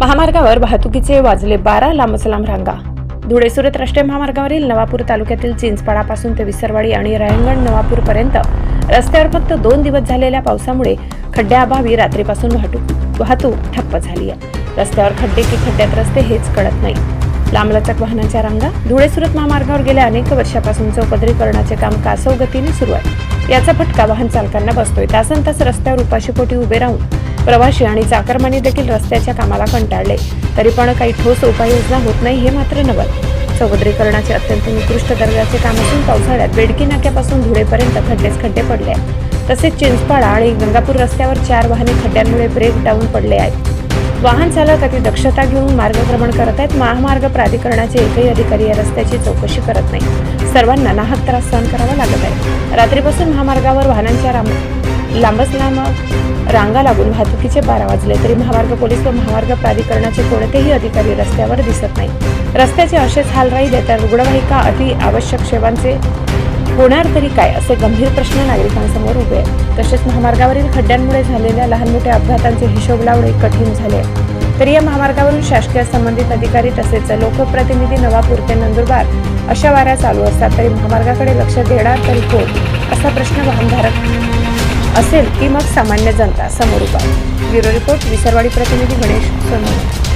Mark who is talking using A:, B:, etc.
A: महामार्गावर वाहतुकीचे वाजले बारा लांबचलांब रांगा. धुळे सुरत राष्ट्रीय महामार्गावरील नवापूर तालुक्यातील चिंचपाडापासून ते विसरवाडी आणि रायंगण नवापूर पर्यंत रस्त्यावर फक्त दोन दिवस झालेल्या पावसामुळे खड्ड्याअभावी रात्रीपासून वाहतूक वाहतूक ठप्प झाली आहे. रस्त्यावर खड्डे की खड्ड्यात रस्ते हेच कळत नाही. लांबलचक वाहनांच्या रांगा धुळे सुरत महामार्गावर गेल्या अनेक वर्षापासून चौपदरीकरणाचे काम कासव गतीने सुरू आहे. याचा फटका वाहन चालकांना बसतोय. तासन तास रस्त्यावर उपाशीपोटी उभे राहून प्रवाशी आणि चाकरमानी देखील रस्त्याच्या कामाला कंटाळले. तरी पण काही ठोस उपाययोजना होत नाही हे मात्र नवल. चौपदरीकरणाचे अत्यंत निकृष्ट दर्जाचे काम असून पावसाळ्यात बेडकी नाक्यापासून धुळेपर्यंत खड्डेच खड्डे पडले आहेत. तसेच चिंचपाडा आणि गंगापूर रस्त्यावर चार वाहने खड्ड्यांमुळे ब्रेक डाऊन पडले आहेत. वाहन चालक अति दक्षता घेऊन मार्गक्रमण करत आहेत. महामार्ग प्राधिकरणाचे एकही अधिकारी या रस्त्याची चौकशी करत नाही. सर्वांना नाहक त्रास सहन करावा लागत आहे. रात्रीपासून महामार्गावर वाहनांच्या राम लांबच लांब रांगा लागून वाहतुकीचे बारा वाजले तरी महामार्ग पोलीस व महामार्ग प्राधिकरणाचे कोणतेही अधिकारी रस्त्यावर दिसत नाही रस्त्याचे असेच हाल राहिले तर रुग्णवाहिका अति आवश्यक सेवांचे. होणार तरी काय असे गंभीर प्रश्न नागरिकांसमोर उभे आहेत. तसेच महामार्गावरील खड्ड्यांमुळे झालेल्या लहान मोठ्या अपघातांचे हिशोब लावणे कठीण झाले आहे. तरी या महामार्गावरून शासकीय संबंधित अधिकारी तसेच लोकप्रतिनिधी नवापूर ते नंदुरबार अशा वाऱ्या चालू असतात तरी महामार्गाकडे लक्ष देणार तरी कोण? असा प्रश्न वाहनधारक असेल की मग सामान्य जनता समोर उभा ब्युरो रिपोर्ट विसरवाडी प्रतिनिधी गणेश सोनवणे.